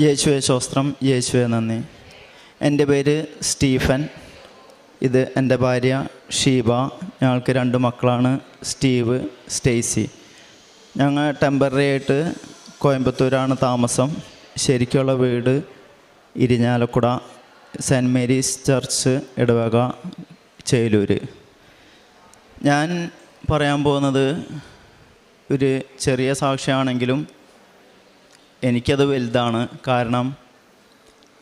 യേശുവെ ശോസ്ത്രം യേശുവെ നന്ദി. എന്റെ പേര് സ്റ്റീഫൻ. ഇത് എന്റെ ഭാര്യ ഷീബ. ഞങ്ങൾക്ക് രണ്ട് മക്കളാണ് സ്റ്റീവ് സ്റ്റേസി. ഞങ്ങൾ ടെമ്പററി ആയിട്ട് കോയമ്പത്തൂരാണ് താമസം. ശരിക്കുള്ള വീട് ഇരിഞ്ഞാലക്കുട സെന്റ് മേരീസ് ചർച്ച് ഇടവക ചേലൂർ ഞാൻ പറയാൻ പോകുന്നത് ഒരു ചെറിയ സാക്ഷിയാണെങ്കിലും എനിക്കത് വലുതാണ്. കാരണം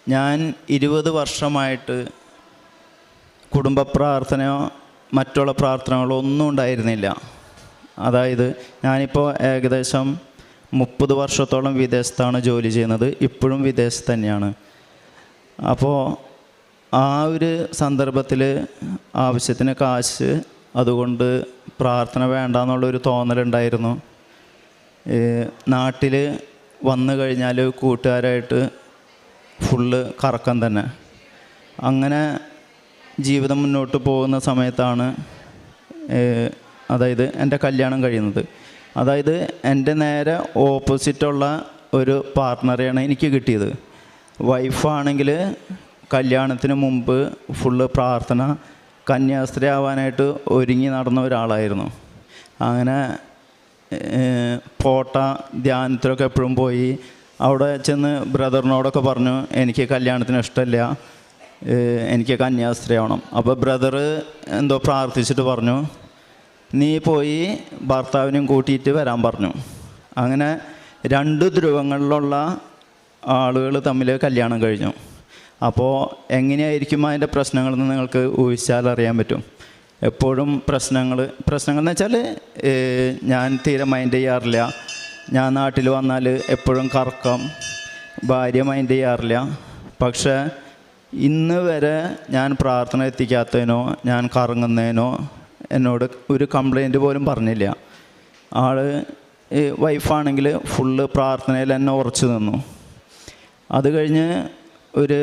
ഞാൻ ഇരുപത് വർഷമായിട്ട് കുടുംബ പ്രാർത്ഥനയോ മറ്റുള്ള പ്രാർത്ഥനകളോ ഒന്നും ഉണ്ടായിരുന്നില്ല. അതായത് ഞാനിപ്പോൾ ഏകദേശം മുപ്പത് വർഷത്തോളം വിദേശത്താണ് ജോലി ചെയ്യുന്നത്. ഇപ്പോഴും വിദേശത്ത് തന്നെയാണ്. അപ്പോൾ ആ ഒരു സന്ദർഭത്തിൽ ആവശ്യത്തിന് കാശ് അതുകൊണ്ട് പ്രാർത്ഥന വേണ്ട എന്നുള്ളൊരു തോന്നലുണ്ടായിരുന്നു. നാട്ടിൽ വന്നു കഴിഞ്ഞാൽ കൂട്ടുകാരായിട്ട് ഫുള്ള് കറക്കം തന്നെ. അങ്ങനെ ജീവിതം മുന്നോട്ട് പോകുന്ന സമയത്താണ് അതായത് എന്റെ കല്യാണം കഴിയുന്നത്. അതായത് എന്റെ നേരെ ഓപ്പോസിറ്റുള്ള ഒരു പാർട്ട്ണറെയാണ് എനിക്ക് കിട്ടിയത്. വൈഫാണെങ്കിൽ കല്യാണത്തിന് മുമ്പ് ഫുള്ള് പ്രാർത്ഥന കന്യാസ്ത്രീ ആവാനായിട്ട് ഒരുങ്ങി നടന്ന ഒരാളായിരുന്നു. അങ്ങനെ പോട്ട ധ്യാനത്തിലൊക്കെ എപ്പോഴും പോയി. അവിടെ ചെന്ന് ബ്രദറിനോടൊക്കെ പറഞ്ഞു എനിക്ക് കല്യാണത്തിന് ഇഷ്ടമില്ല എനിക്ക് കന്യാസ്ത്രീ ആവണം. അപ്പോൾ ബ്രദർ എന്തോ പ്രാർത്ഥിച്ചിട്ട് പറഞ്ഞു നീ പോയി ഭർത്താവിനെയും കൂട്ടിയിട്ട് വരാൻ പറഞ്ഞു. അങ്ങനെ രണ്ട് ധ്രുവങ്ങളിലുള്ള ആളുകൾ തമ്മിൽ കല്യാണം കഴിഞ്ഞു. അപ്പോൾ എങ്ങനെയായിരിക്കും അതിന്റെ പ്രശ്നങ്ങളെന്ന് നിങ്ങൾക്ക് ഊഹിച്ചാൽ അറിയാൻ പറ്റും. എപ്പോഴും പ്രശ്നങ്ങൾ പ്രശ്നങ്ങൾ എന്ന് വെച്ചാൽ ഞാൻ തീരെ മൈൻഡ് ചെയ്യാറില്ല. ഞാൻ നാട്ടിൽ വന്നാൽ എപ്പോഴും കറക്കം. ഭാര്യ മൈൻഡ് ചെയ്യാറില്ല. പക്ഷേ ഇന്ന് വരെ ഞാൻ പ്രാർത്ഥന എത്തിക്കാത്തതിനോ ഞാൻ കറങ്ങുന്നതിനോ എന്നോട് ഒരു കംപ്ലൈന്റ് പോലും പറഞ്ഞില്ല. ആൾ വൈഫാണെങ്കിൽ ഫുള്ള് പ്രാർത്ഥനയിൽ എന്നെ ഉറച്ചു നിന്നു. അത് കഴിഞ്ഞ് ഒരു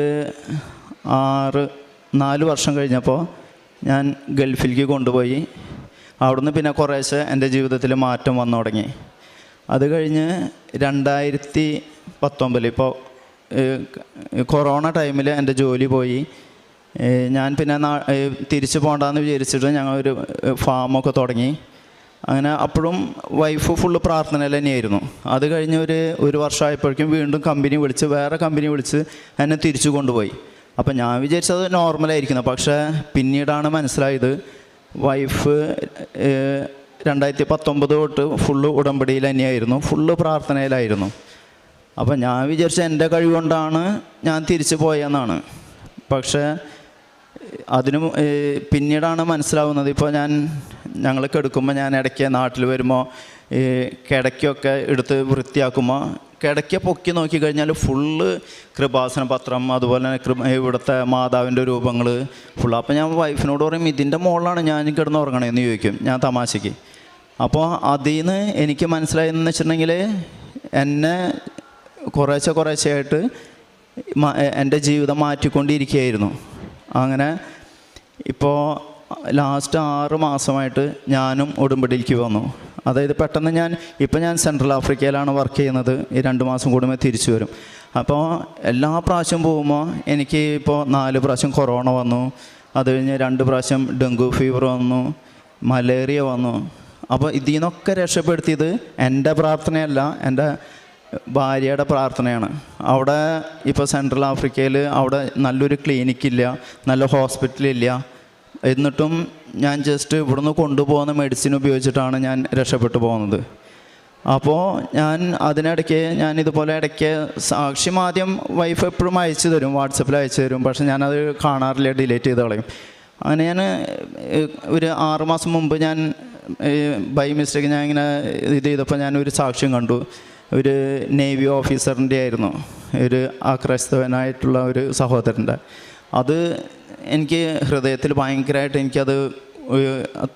ആറ് നാല് വർഷം കഴിഞ്ഞപ്പോൾ ഞാൻ ഗൾഫിലേക്ക് കൊണ്ടുപോയി. അവിടുന്ന് പിന്നെ കുറേശ്ശെ എന്റെ ജീവിതത്തിൽ മാറ്റം വന്നു തുടങ്ങി. അത് കഴിഞ്ഞ് രണ്ടായിരത്തി പത്തൊമ്പതിൽ ഇപ്പോൾ കൊറോണ ടൈമിൽ എന്റെ ജോലി പോയി. ഞാൻ പിന്നെ തിരിച്ചു പോകണ്ടെന്ന് വിചാരിച്ചിട്ട് ഞങ്ങൾ ഒരു ഫാമൊക്കെ തുടങ്ങി. അങ്ങനെ അപ്പോഴും വൈഫ് ഫുള്ള് പ്രാർത്ഥനയിൽ തന്നെയായിരുന്നു. അത് കഴിഞ്ഞ് ഒരു ഒരു വർഷമായപ്പോഴേക്കും വീണ്ടും കമ്പനി വിളിച്ച് വേറെ കമ്പനി വിളിച്ച് എന്നെ തിരിച്ചു കൊണ്ടുപോയി. അപ്പം ഞാൻ വിചാരിച്ചത് നോർമലായിരിക്കുന്നത് പക്ഷേ പിന്നീടാണ് മനസ്സിലായത് വൈഫ് രണ്ടായിരത്തി പത്തൊമ്പത് തൊട്ട് ഫുള്ള് ഉടമ്പടിയിൽ തന്നെയായിരുന്നു. ഫുള്ള് പ്രാർത്ഥനയിലായിരുന്നു. അപ്പം ഞാൻ വിചാരിച്ച എന്റെ കഴിവുകൊണ്ടാണ് ഞാൻ തിരിച്ചു പോയെന്നാണ്. പക്ഷേ അതിന് പിന്നീടാണ് മനസ്സിലാവുന്നത്. ഇപ്പോൾ ഞാൻ ഞങ്ങൾ കിടക്കുമ്പോൾ ഞാൻ ഇടയ്ക്ക് നാട്ടിൽ വരുമ്പോൾ ഈ കിടക്കൊക്കെ എടുത്ത് വൃത്തിയാക്കുമ്പോൾ കിടക്ക പൊക്കി നോക്കി കഴിഞ്ഞാൽ ഫുള്ള് കൃപാസന പത്രം അതുപോലെ തന്നെ കൃപ ഇവിടുത്തെ മാതാവിന്റെ രൂപങ്ങൾ ഫുള്ള്. അപ്പോൾ ഞാൻ വൈഫിനോട് പറയും ഇതിന്റെ മുകളിലാണ് ഞാൻ കിടന്ന് ഉറങ്ങണേന്ന് ചോദിക്കും ഞാൻ തമാശയ്ക്ക് അപ്പോൾ അതിൽ നിന്ന് എനിക്ക് മനസ്സിലായെന്ന് വെച്ചിട്ടുണ്ടെങ്കിൽ എന്നെ കുറേശ്ശെ കുറേശ്ശെ ആയിട്ട് എന്റെ ജീവിതം മാറ്റിക്കൊണ്ടിരിക്കുകയായിരുന്നു. അങ്ങനെ ഇപ്പോൾ ലാസ്റ്റ് ആറ് മാസമായിട്ട് ഞാനും ഉടുമ്പടിയിലേക്ക് വന്നു. അതായത് പെട്ടെന്ന് ഞാൻ ഇപ്പം ഞാൻ സെൻട്രൽ ആഫ്രിക്കയിലാണ് വർക്ക് ചെയ്യുന്നത്. ഈ രണ്ട് മാസം കൂടുമ്പോൾ തിരിച്ചു വരും. അപ്പോൾ എല്ലാ പ്രാവശ്യം പോകുമ്പോൾ എനിക്ക് ഇപ്പോൾ നാല് പ്രാവശ്യം കൊറോണ വന്നു. അത് കഴിഞ്ഞ് രണ്ട് പ്രാവശ്യം ഡെങ്കു ഫീവർ വന്നു മലേറിയ വന്നു. അപ്പോൾ ഇതിൽ നിന്നൊക്കെ രക്ഷപ്പെടുത്തിയത് എന്റെ പ്രാർത്ഥനയല്ല എന്റെ ഭാര്യയുടെ പ്രാർത്ഥനയാണ്. അവിടെ ഇപ്പോൾ സെൻട്രൽ ആഫ്രിക്കയിൽ അവിടെ നല്ലൊരു ക്ലിനിക്കില്ല നല്ല ഹോസ്പിറ്റലില്ല എന്നിട്ടും ഞാൻ ജസ്റ്റ് ഇവിടുന്ന് കൊണ്ടുപോകുന്ന മെഡിസിൻ ഉപയോഗിച്ചിട്ടാണ് ഞാൻ രക്ഷപ്പെട്ടു പോകുന്നത്. അപ്പോൾ ഞാൻ അതിനിടയ്ക്ക് ഞാൻ ഇതുപോലെ ഇടയ്ക്ക് സാക്ഷ്യം ആദ്യം വൈഫ് എപ്പോഴും അയച്ചു തരും വാട്സപ്പിൽ അയച്ചു തരും. പക്ഷെ ഞാനത് കാണാറില്ല ഡിലീറ്റ് ചെയ്ത് കളയും. അങ്ങനെ ഞാൻ ഒരു ആറുമാസം മുമ്പ് ഞാൻ ബൈ മിസ്റ്റേക്ക് ഞാൻ ഇങ്ങനെ ഇത് ചെയ്തപ്പോൾ ഞാൻ ഒരു സാക്ഷ്യം കണ്ടു. ഒരു നേവി ഓഫീസറിന്റെ ആയിരുന്നു. ഒരു ആക്രസ്തവനായിട്ടുള്ള ഒരു സഹോദരന്റെ. അത് എനിക്ക് ഹൃദയത്തിൽ ഭയങ്കരമായിട്ട് എനിക്കത്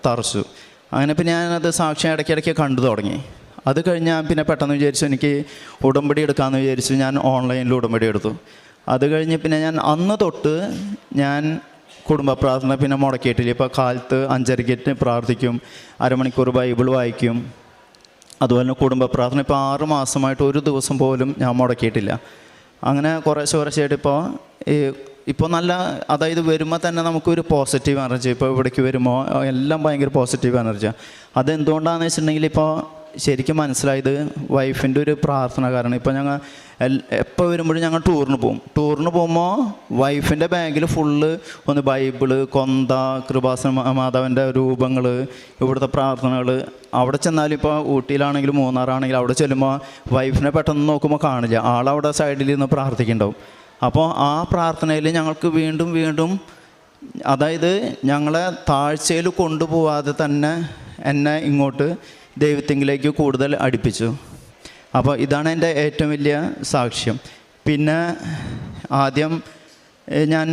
തറച്ചു. അങ്ങനെ പിന്നെ ഞാനത് സാക്ഷ്യം ഇടയ്ക്കിടയ്ക്ക് കണ്ടു തുടങ്ങി. അത് കഴിഞ്ഞ് ഞാൻ പിന്നെ പെട്ടെന്ന് വിചാരിച്ചു എനിക്ക് ഉടമ്പടി എടുക്കാമെന്ന് വിചാരിച്ചു ഞാൻ ഓൺലൈനിൽ ഉടമ്പടി എടുത്തു. അത് കഴിഞ്ഞ് പിന്നെ ഞാൻ അന്ന് തൊട്ട് ഞാൻ കുടുംബ പ്രാർത്ഥന പിന്നെ മുടക്കിയിട്ടില്ല. ഇപ്പോൾ കാലത്ത് അഞ്ചരക്കിട്ട് പ്രാർത്ഥിക്കും അരമണിക്കൂർ ബൈബിൾ വായിക്കും അതുപോലെ തന്നെ കുടുംബ പ്രാർത്ഥന. ഇപ്പോൾ ആറ് മാസമായിട്ട് ഒരു ദിവസം പോലും ഞാൻ മുടക്കിയിട്ടില്ല. അങ്ങനെ കുറേശ്ശെ കുറേശ്ശായിട്ട് ഇപ്പോൾ ഈ ഇപ്പോൾ നല്ല അതായത് വരുമ്പോൾ തന്നെ നമുക്കൊരു പോസിറ്റീവ് എനർജി ഇപ്പോൾ ഇവിടേക്ക് വരുമ്പോൾ എല്ലാം ഭയങ്കര പോസിറ്റീവ് എനർജിയാണ് അതെന്തുകൊണ്ടാണെന്ന് വെച്ചിട്ടുണ്ടെങ്കിൽ ഇപ്പോൾ ശരിക്കും മനസ്സിലായത് വൈഫിന്റെ ഒരു പ്രാർത്ഥന കാരണം ഇപ്പോൾ ഞങ്ങൾ എപ്പോൾ വരുമ്പോഴും ഞങ്ങൾ ടൂറിന് പോകും ടൂറിന് പോകുമ്പോൾ വൈഫിന്റെ ബാഗിൽ ഫുള്ള് ഒന്ന് ബൈബിൾ കൊന്ത കൃപാസന മാധവന്റെ രൂപങ്ങൾ ഇവിടുത്തെ പ്രാർത്ഥനകൾ അവിടെ ചെന്നാലും ഇപ്പോൾ ഊട്ടിയിലാണെങ്കിലും മൂന്നാറാണെങ്കിലും അവിടെ ചെല്ലുമ്പോൾ വൈഫിനെ പെട്ടെന്ന് നോക്കുമ്പോൾ കാണില്ല. ആളവിടെ സൈഡിൽ നിന്ന് പ്രാർത്ഥിക്കുന്നുണ്ടാവും. അപ്പോൾ ആ പ്രാർത്ഥനയിൽ ഞങ്ങൾക്ക് വീണ്ടും വീണ്ടും അതായത് ഞങ്ങളെ താഴ്ചയിൽ കൊണ്ടുപോവാതെ തന്നെ എന്നെ ഇങ്ങോട്ട് ദൈവത്തിങ്കിലേക്ക് കൂടുതൽ അടുപ്പിച്ചു. അപ്പോൾ ഇതാണ് എന്റെ ഏറ്റവും വലിയ സാക്ഷ്യം. പിന്നെ ആദ്യം ഞാൻ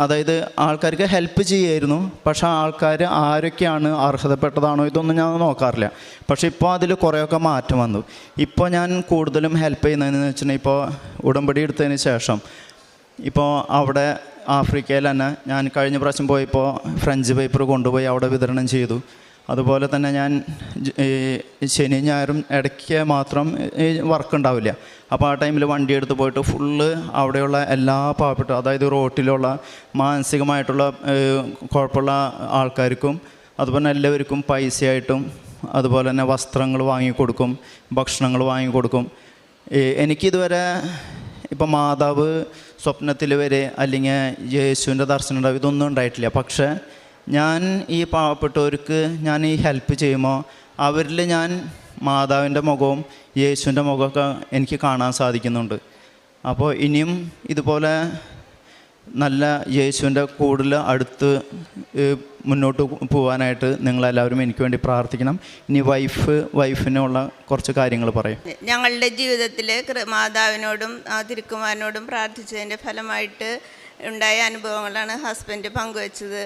അതായത് ആൾക്കാർക്ക് ഹെൽപ്പ് ചെയ്യായിരുന്നു. പക്ഷേ ആൾക്കാർ ആരൊക്കെയാണ് അർഹതപ്പെട്ടതാണോ ഇതൊന്നും ഞാൻ നോക്കാറില്ല. പക്ഷേ ഇപ്പോൾ അതിൽ കുറേയൊക്കെ മാറ്റം വന്നു. ഇപ്പോൾ ഞാൻ കൂടുതലും ഹെൽപ്പ് ചെയ്യുന്നതെന്ന് വെച്ചിട്ടുണ്ടെങ്കിൽ ഇപ്പോൾ ഉടമ്പടി എടുത്തതിന് ശേഷം ഇപ്പോൾ അവിടെ ആഫ്രിക്കയിൽ തന്നെ ഞാൻ കഴിഞ്ഞ പ്രാവശ്യം പോയപ്പോൾ ഫ്രഞ്ച് പേപ്പർ കൊണ്ടുപോയി അവിടെ വിതരണം ചെയ്തു. അതുപോലെ തന്നെ ഞാൻ ശനി ഞായറും ഇടയ്ക്ക് മാത്രം വർക്ക് ഉണ്ടാവില്ല. അപ്പോൾ ആ ടൈമിൽ വണ്ടി എടുത്ത് പോയിട്ട് ഫുള്ള് അവിടെയുള്ള എല്ലാ പാവപ്പെട്ട അതായത് റോട്ടിലുള്ള മാനസികമായിട്ടുള്ള കുഴപ്പമുള്ള ആൾക്കാർക്കും അതുപോലെ എല്ലാവർക്കും പൈസയായിട്ടും അതുപോലെ തന്നെ വസ്ത്രങ്ങൾ വാങ്ങിക്കൊടുക്കും ഭക്ഷണങ്ങൾ വാങ്ങിക്കൊടുക്കും എനിക്കിതുവരെ ഇപ്പം മാതാവ് സ്വപ്നത്തിൽ വരെ അല്ലെങ്കിൽ യേശുവിന്റെ ദർശനം ഉണ്ടാവും ഇതൊന്നും ഉണ്ടായിട്ടില്ല. പക്ഷേ ഞാൻ ഈ പാവപ്പെട്ടവർക്ക് ഞാൻ ഈ ഹെൽപ്പ് ചെയ്യുമോ? അവരിൽ ഞാൻ മാതാവിന്റെ മുഖവും യേശുവിന്റെ മുഖമൊക്കെ എനിക്ക് കാണാൻ സാധിക്കുന്നുണ്ട്. അപ്പോൾ ഇനിയും ഇതുപോലെ നല്ല യേശുവിന്റെ കൂടുതൽ അടുത്ത് മുന്നോട്ട് പോകാനായിട്ട് നിങ്ങളെല്ലാവരും എനിക്ക് വേണ്ടി പ്രാർത്ഥിക്കണം. ഇനി വൈഫ് വൈഫിനുള്ള കുറച്ച് കാര്യങ്ങൾ പറയും. ഞങ്ങളുടെ ജീവിതത്തിൽ മാതാവിനോടും തിരുക്കുമാരനോടും പ്രാർത്ഥിച്ചതിന്റെ ഫലമായിട്ട് ഉണ്ടായ അനുഭവങ്ങളാണ് ഹസ്ബൻഡ് പങ്കുവച്ചത്.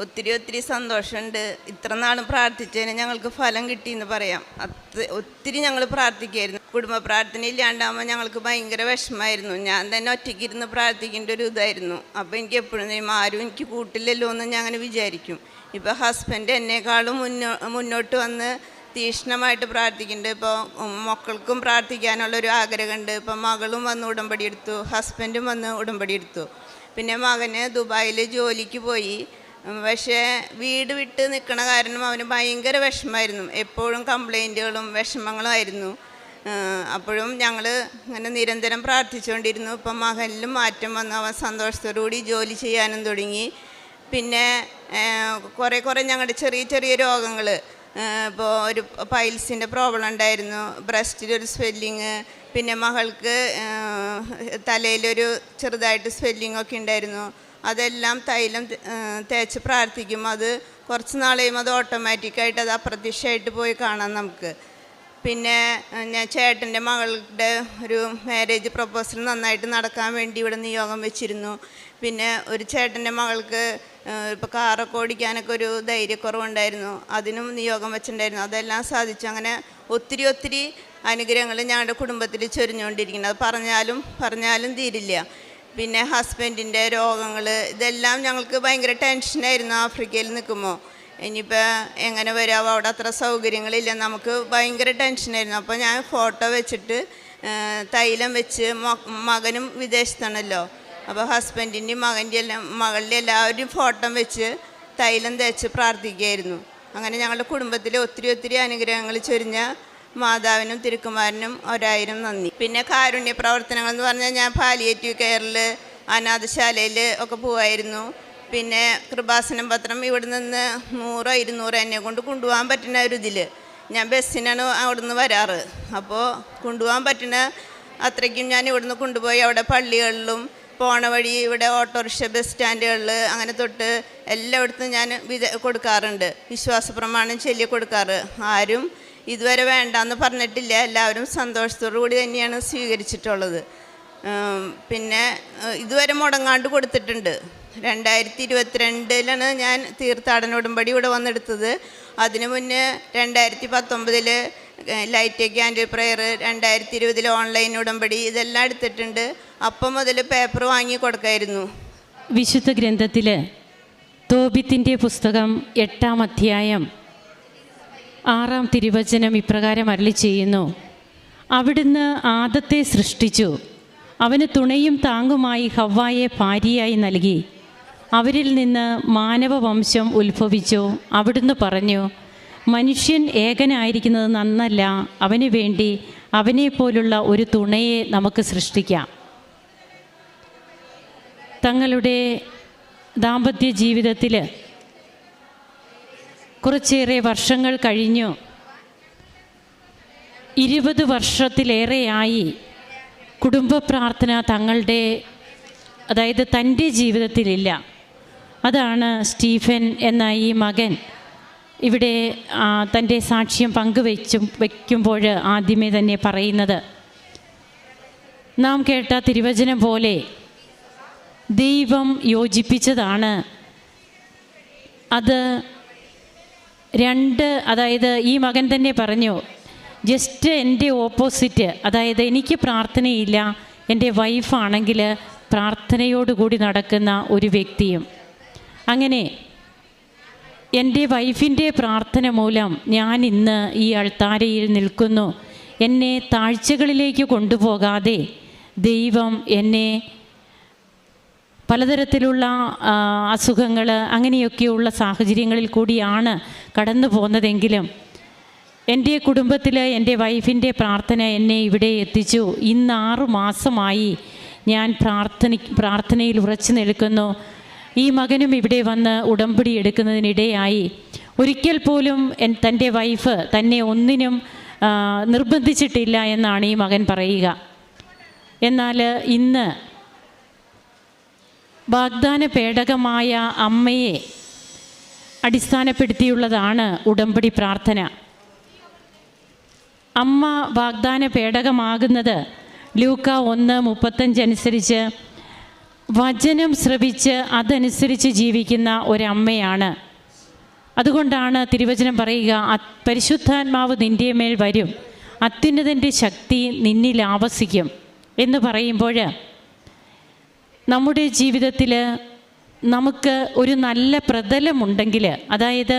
ഒത്തിരി ഒത്തിരി സന്തോഷമുണ്ട്. ഇത്ര നാളും പ്രാർത്ഥിച്ചതിന് ഞങ്ങൾക്ക് ഫലം കിട്ടിയെന്ന് പറയാം. അത് ഒത്തിരി ഞങ്ങൾ പ്രാർത്ഥിക്കുമായിരുന്നു കുടുംബ പ്രാർത്ഥന ഇല്ലാണ്ടാകുമ്പോൾ ഞങ്ങൾക്ക് ഭയങ്കര വിഷമമായിരുന്നു. ഞാൻ തന്നെ ഒറ്റയ്ക്കിരുന്ന് പ്രാർത്ഥിക്കേണ്ട ഒരു ഇതായിരുന്നു. അപ്പോൾ എനിക്ക് എപ്പോഴും ആരും എനിക്ക് കൂട്ടില്ലല്ലോ എന്ന് ഞാൻ അങ്ങനെ വിചാരിക്കും. ഇപ്പോൾ ഹസ്ബൻഡ് എന്നെക്കാളും മുന്നോ മുന്നോട്ട് വന്ന് തീക്ഷ്ണമായിട്ട് പ്രാർത്ഥിക്കുന്നുണ്ട്. ഇപ്പോൾ മക്കൾക്കും പ്രാർത്ഥിക്കാനുള്ളൊരു ആഗ്രഹമുണ്ട്. ഇപ്പോൾ മകളും വന്ന് ഉടമ്പടി എടുത്തു. ഹസ്ബൻഡും വന്ന് ഉടമ്പടി എടുത്തു. പിന്നെ മകന് ദുബായിൽ ജോലിക്ക് പോയി. പക്ഷേ വീട് വിട്ട് നിൽക്കണ കാരണം അവന് ഭയങ്കര വിഷമമായിരുന്നു. എപ്പോഴും കംപ്ലൈന്റുകളും വിഷമങ്ങളും ആയിരുന്നു അപ്പോഴും ഞങ്ങൾ ഇങ്ങനെ നിരന്തരം പ്രാർത്ഥിച്ചുകൊണ്ടിരുന്നു. ഇപ്പം മകനിലും മാറ്റം വന്നു. അവൻ സന്തോഷത്തോടുകൂടി ജോലി ചെയ്യാനും തുടങ്ങി. പിന്നെ കുറേ കുറേ ഞങ്ങളുടെ ചെറിയ ചെറിയ രോഗങ്ങൾ ഇപ്പോൾ ഒരു പൈൽസിന്റെ പ്രോബ്ലം ഉണ്ടായിരുന്നു. ബ്രസ്റ്റിലൊരു സ്വെല്ലിങ് പിന്നെ മകൾക്ക് തലയിലൊരു ചെറുതായിട്ട് സ്വെല്ലിങ്ങൊക്കെ ഉണ്ടായിരുന്നു. അതെല്ലാം തൈലം തേച്ച് പ്രാർത്ഥിക്കും. അത് കുറച്ച് കഴിയുമ്പോൾ അത് ഓട്ടോമാറ്റിക്കായിട്ട് അത് അപ്രത്യക്ഷമായിട്ട് പോയി കാണാം നമുക്ക്. പിന്നെ ഞാൻ ചേട്ടന്റെ മകളുടെ ഒരു മാരേജ് പ്രപ്പോസൽ നന്നായിട്ട് നടക്കാൻ വേണ്ടി ഇവിടെ നിയോഗം വെച്ചിരുന്നു. പിന്നെ ഒരു ചേട്ടന്റെ മകൾക്ക് ഇപ്പോൾ കാറൊക്കെ ഓടിക്കാനൊക്കെ ഒരു ധൈര്യക്കുറവുണ്ടായിരുന്നു. അതിനും നിയോഗം വെച്ചിട്ടുണ്ടായിരുന്നു. അതെല്ലാം സാധിച്ചു. അങ്ങനെ ഒത്തിരി ഒത്തിരി അനുഗ്രഹങ്ങൾ ഞങ്ങളുടെ കുടുംബത്തിൽ ചൊരിഞ്ഞുകൊണ്ടിരിക്കുന്നത് അത് പറഞ്ഞാലും പറഞ്ഞാലും തീരില്ല. പിന്നെ ഹസ്ബൻഡിന്റെ രോഗങ്ങൾ ഇതെല്ലാം ഞങ്ങൾക്ക് ഭയങ്കര ടെൻഷനായിരുന്നു ആഫ്രിക്കയിൽ നിൽക്കുമ്പോൾ ഇനിയിപ്പോൾ എങ്ങനെ വരാമോ അവിടെ അത്ര സൗകര്യങ്ങളില്ല നമുക്ക് ഭയങ്കര ടെൻഷനായിരുന്നു അപ്പോൾ ഞാൻ ഫോട്ടോ വെച്ചിട്ട് തൈലം വെച്ച് മകനും വിദേശത്താണല്ലോ. അപ്പോൾ ഹസ്ബൻഡിന്റെയും മകന്റെ എല്ലാം മകളുടെ എല്ലാവരുടെയും ഫോട്ടോ വെച്ച് തൈലം തേച്ച് പ്രാർത്ഥിക്കുകയായിരുന്നു. അങ്ങനെ ഞങ്ങളുടെ കുടുംബത്തിൽ ഒത്തിരി ഒത്തിരി അനുഗ്രഹങ്ങൾ ചൊരിഞ്ഞ മാതാവിനും തിരുക്കുമാരനും ഒരായിരം നന്ദി. പിന്നെ കാരുണ്യ പ്രവർത്തനങ്ങൾ എന്ന് പറഞ്ഞാൽ ഞാൻ പാലിയേറ്റീവ് കെയറിൽ അനാഥശാലയിൽ ഒക്കെ പോവായിരുന്നു. പിന്നെ കൃപാസനം പത്രം ഇവിടെ നിന്ന് നൂറോ ഇരുന്നൂറോ എന്നെ കൊണ്ട് കൊണ്ടുപോകാൻ പറ്റുന്ന ഒരു ഇതിൽ ഞാൻ ബസ്സിനാണ് അവിടുന്ന് വരാറ്. അപ്പോൾ കൊണ്ടുപോകാൻ പറ്റുന്ന അത്രയ്ക്കും ഞാൻ ഇവിടുന്ന് കൊണ്ടുപോയി അവിടെ പള്ളികളിലും പോണ വഴി ഇവിടെ ഓട്ടോറിക്ഷ ബസ് സ്റ്റാൻഡുകളിൽ അങ്ങനെ തൊട്ട് എല്ലായിടത്തും ഞാൻ വിത കൊടുക്കാറുണ്ട്. വിശ്വാസ പ്രമാണം ചൊല്ലി കൊടുക്കാറ്. ആരും ഇതുവരെ വേണ്ടാന്ന് പറഞ്ഞിട്ടില്ല. എല്ലാവരും സന്തോഷത്തോടു കൂടി തന്നെയാണ് സ്വീകരിച്ചിട്ടുള്ളത്. പിന്നെ ഇതുവരെ മുടങ്ങാണ്ട് കൊടുത്തിട്ടുണ്ട്. രണ്ടായിരത്തി ഇരുപത്തിരണ്ടിലാണ് ഞാൻ തീർത്ഥാടന ഉടമ്പടി ഇവിടെ വന്നെടുത്തത്. അതിനു മുന്നേ രണ്ടായിരത്തി പത്തൊമ്പതിൽ ലൈറ്റ് ക്യാൻഡിൽ പ്രെയർ രണ്ടായിരത്തി ഇരുപതിൽ ഓൺലൈൻ ഉടമ്പടി ഇതെല്ലാം എടുത്തിട്ടുണ്ട്. അപ്പം മുതൽ പേപ്പർ വാങ്ങി കൊടുക്കായിരുന്നു. വിശുദ്ധ ഗ്രന്ഥത്തിൽ തോബിത്തിന്റെ പുസ്തകം എട്ടാം അധ്യായം ആറാം തിരുവചനം ഇപ്രകാരം അരളി ചെയ്യുന്നു. അവിടുന്ന് ആദത്തെ സൃഷ്ടിച്ചു. അവന് തുണയും താങ്ങുമായി ഹവ്വായെ ഭാര്യയായി നൽകി. അവരിൽ നിന്ന് മാനവവംശം ഉത്ഭവിച്ചു. അവിടുന്ന് പറഞ്ഞു മനുഷ്യൻ ഏകനായിരിക്കുന്നത് നന്നല്ല. അവന് വേണ്ടി അവനെപ്പോലുള്ള ഒരു തുണയെ നമുക്ക് സൃഷ്ടിക്കാം. തങ്ങളുടെ ദാമ്പത്യ ജീവിതത്തിൽ കുറച്ചേറെ വർഷങ്ങൾ കഴിഞ്ഞു. ഇരുപത് വർഷത്തിലേറെയായി കുടുംബ പ്രാർത്ഥന തങ്ങളുടെ അതായത് തന്റെ ജീവിതത്തിലില്ല. അതാണ് സ്റ്റീഫൻ എന്ന ഈ മകൻ ഇവിടെ തന്റെ സാക്ഷ്യം പങ്കുവെച്ചും വയ്ക്കുമ്പോൾ ആദ്യമേ തന്നെ പറയുന്നത്. നാം കേട്ട തിരുവചനം പോലെ ദൈവം യോജിപ്പിച്ചതാണ്. അത് രണ്ട് അതായത് ഈ മകൻ തന്നെ പറഞ്ഞു ജസ്റ്റ് എന്റെ ഓപ്പോസിറ്റ് അതായത് എനിക്ക് പ്രാർത്ഥനയില്ല എന്റെ വൈഫാണെങ്കിൽ പ്രാർത്ഥനയോടുകൂടി നടക്കുന്ന ഒരു വ്യക്തിയും. അങ്ങനെ എന്റെ വൈഫിന്റെ പ്രാർത്ഥന മൂലം ഞാൻ ഇന്ന് ഈ അൾത്താരയിൽ നിൽക്കുന്നു. എന്നെ താഴ്ചകളിലേക്ക് കൊണ്ടുപോകാതെ ദൈവം എന്നെ പലതരത്തിലുള്ള അസുഖങ്ങൾ അങ്ങനെയൊക്കെയുള്ള സാഹചര്യങ്ങളിൽ കൂടിയാണ് കടന്നു പോകുന്നതെങ്കിലും എന്റെ കുടുംബത്തിൽ എന്റെ വൈഫിന്റെ പ്രാർത്ഥന എന്നെ ഇവിടെ എത്തിച്ചു. ഇന്ന് ആറു മാസമായി ഞാൻ പ്രാർത്ഥന പ്രാർത്ഥനയിൽ ഉറച്ചു നിൽക്കുന്നു. ഈ മകനും ഇവിടെ വന്ന് ഉടമ്പടി എടുക്കുന്നതിനിടയായി. ഒരിക്കൽ പോലും തന്റെ വൈഫ് തന്നെ ഒന്നിനും നിർബന്ധിച്ചിട്ടില്ല എന്നാണ് ഈ മകൻ പറയുക. എന്നാൽ ഇന്ന് വാഗ്ദാന പേടകമായ അമ്മയെ അടിസ്ഥാനപ്പെടുത്തിയുള്ളതാണ് ഉടമ്പടി പ്രാർത്ഥന. അമ്മ വാഗ്ദാന പേടകമാകുന്നത് ലൂക്ക ഒന്ന് മുപ്പത്തഞ്ച് അനുസരിച്ച് വചനം ശ്രവിച്ച് അതനുസരിച്ച് ജീവിക്കുന്ന ഒരമ്മയാണ്. അതുകൊണ്ടാണ് തിരുവചനം പറയുക പരിശുദ്ധാത്മാവ് നിന്റെ മേൽ വരും. അത്യുന്നതന്റെ ശക്തി നിന്നിൽ ആവസിക്കും. എന്ന് പറയുമ്പോൾ നമ്മുടെ ജീവിതത്തിൽ നമുക്ക് ഒരു നല്ല പ്രതലമുണ്ടെങ്കിൽ അതായത്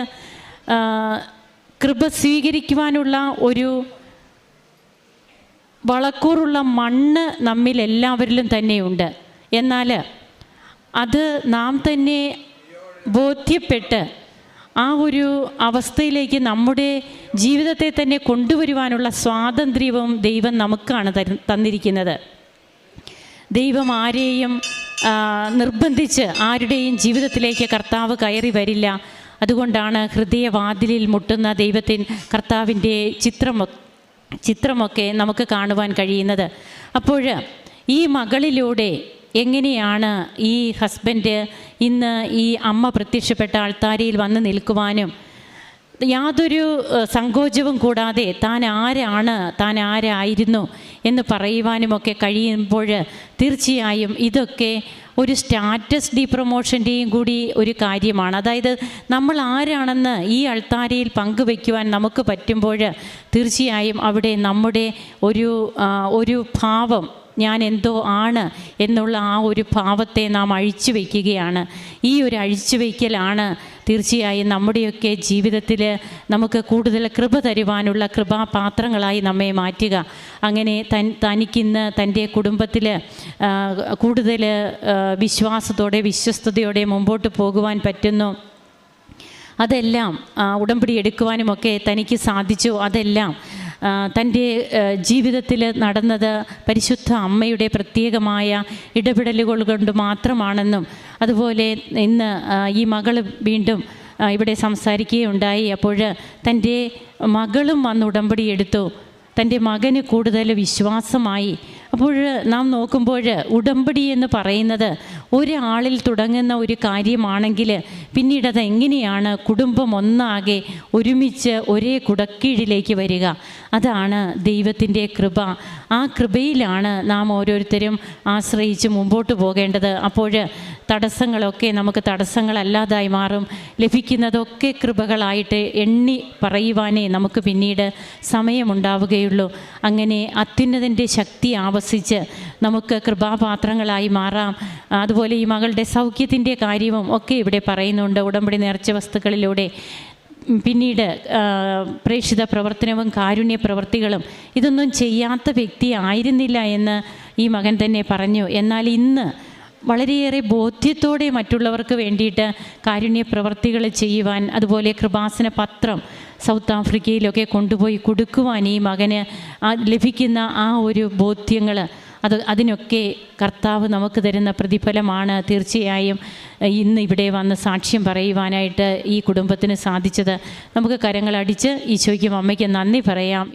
കൃപ സ്വീകരിക്കുവാനുള്ള ഒരു വളക്കൂറുള്ള മണ്ണ് നമ്മിൽ എല്ലാവരിലും തന്നെയുണ്ട്. എന്നാൽ അത് നാം തന്നെ ബോധ്യപ്പെട്ട് ആ ഒരു അവസ്ഥയിലേക്ക് നമ്മുടെ ജീവിതത്തെ തന്നെ കൊണ്ടുവരുവാനുള്ള സ്വാതന്ത്ര്യവും ദൈവം നമുക്കാണ് തന്നിരിക്കുന്നത്. ദൈവം ആരെയും നിർബന്ധിച്ച് ആരുടെയും ജീവിതത്തിലേക്ക് കർത്താവ് കയറി വരില്ല. അതുകൊണ്ടാണ് ഹൃദയവാതിലിൽ മുട്ടുന്ന ദൈവത്തിൻ കർത്താവിന്റെ ചിത്രമൊ ചിത്രമൊക്കെ നമുക്ക് കാണുവാൻ കഴിയുന്നത്. അപ്പോൾ ഈ മകളിലൂടെ എങ്ങനെയാണ് ഈ ഹസ്ബൻഡ് ഇന്ന് ഈ അമ്മ പ്രത്യക്ഷപ്പെട്ട ആൾത്താരയിൽ വന്ന് നിൽക്കുവാനും യാതൊരു സങ്കോചവും കൂടാതെ താൻ ആരാണ് താൻ ആരായിരുന്നു എന്ന് പറയുവാനുമൊക്കെ കഴിയുമ്പോൾ തീർച്ചയായും ഇതൊക്കെ ഒരു സ്റ്റാറ്റസ് ഡി പ്രൊമോഷന്റെയും കൂടി ഒരു കാര്യമാണ്. അതായത് നമ്മൾ ആരാണെന്ന് ഈ അൾത്താരയിൽ പങ്കുവയ്ക്കുവാൻ നമുക്ക് പറ്റുമ്പോൾ തീർച്ചയായും അവിടെ നമ്മുടെ ഒരു ഒരു ഭാവം ഞാൻ എന്തോ ആണ് എന്നുള്ള ആ ഒരു ഭാവത്തെ നാം അഴിച്ചു വയ്ക്കുകയാണ്. ഈ ഒരു അഴിച്ചു വയ്ക്കലാണ് തീർച്ചയായും നമ്മുടെയൊക്കെ ജീവിതത്തിൽ നമുക്ക് കൂടുതൽ കൃപ തരുവാനുള്ള കൃപാപാത്രങ്ങളായി നമ്മെ മാറ്റുക. അങ്ങനെ തൻ തനിക്കിന്ന് തന്റെ കുടുംബത്തിൽ കൂടുതൽ വിശ്വാസത്തോടെ വിശ്വസ്തയോടെ മുമ്പോട്ട് പോകുവാൻ പറ്റുന്നു. അതെല്ലാം ഉടമ്പടി എടുക്കുവാനുമൊക്കെ തനിക്ക് സാധിച്ചു. അതെല്ലാം തന്റെ ജീവിതത്തിൽ നടന്നത് പരിശുദ്ധ അമ്മയുടെ പ്രത്യേകമായ ഇടപെടലുകൾ കൊണ്ട് മാത്രമാണെന്നും അതുപോലെ ഇന്ന് ഈ മകൾ വീണ്ടും ഇവിടെ സംസാരിക്കുകയുണ്ടായി. അപ്പോൾ തന്റെ മകളും വന്ന് ഉടമ്പടി എടുത്തു. തന്റെ മകന് കൂടുതൽ വിശ്വാസമായി. അപ്പോൾ നാം നോക്കുമ്പോൾ ഉടമ്പടി എന്ന് പറയുന്നത് ഒരാളിൽ തുടങ്ങുന്ന ഒരു കാര്യമാണെങ്കിൽ പിന്നീട് അത് എങ്ങനെയാണ് കുടുംബം ഒന്നാകെ ഒരുമിച്ച് ഒരേ കുടക്കീഴിലേക്ക് വരിക? അതാണ് ദൈവത്തിന്റെ കൃപ. ആ കൃപയിലാണ് നാം ഓരോരുത്തരും ആശ്രയിച്ച് മുമ്പോട്ട് പോകേണ്ടത്. അപ്പോൾ തടസ്സങ്ങളൊക്കെ നമുക്ക് തടസ്സങ്ങളല്ലാതായി മാറും. ലഭിക്കുന്നതൊക്കെ കൃപകളായിട്ട് എണ്ണി പറയുവാനേ നമുക്ക് പിന്നീട് സമയമുണ്ടാവുകയുള്ളൂ. അങ്ങനെ അത്യുന്നതിന്റെ ശക്തി ആവസിച്ച് നമുക്ക് കൃപാപാത്രങ്ങളായി മാറാം. അതുപോലെ ഈ മകളുടെ സൗഖ്യത്തിന്റെ കാര്യവും ഒക്കെ ഇവിടെ പറയുന്നുണ്ട്. ഉടമ്പടി നേർച്ച വസ്തുക്കളിലൂടെ പിന്നീട് പ്രേക്ഷിത പ്രവർത്തനവും കാരുണ്യ പ്രവർത്തികളും ഇതൊന്നും ചെയ്യാത്ത വ്യക്തി ആയിരുന്നില്ല എന്ന് ഈ മകൻ തന്നെ പറഞ്ഞു. എന്നാൽ ഇന്ന് വളരെയേറെ ബോധ്യത്തോടെ മറ്റുള്ളവർക്ക് വേണ്ടിയിട്ട് കാരുണ്യ പ്രവർത്തികൾ ചെയ്യുവാൻ അതുപോലെ കൃപാസന പത്രം സൗത്ത് ആഫ്രിക്കയിലൊക്കെ കൊണ്ടുപോയി കൊടുക്കുവാൻ ഈ മകന് ലഭിക്കുന്ന ആ ഒരു ബോധ്യങ്ങൾ അത് അതിനൊക്കെ കർത്താവ് നമുക്ക് തരുന്ന പ്രതിഫലമാണ് തീർച്ചയായും ഇന്ന് ഇവിടെ വന്ന് സാക്ഷ്യം പറയുവാനായിട്ട് ഈ കുടുംബത്തിന് സാധിച്ചത്. നമുക്ക് കരങ്ങളടിച്ച് ഈശോയ്ക്കും അമ്മയ്ക്കും നന്ദി പറയാം.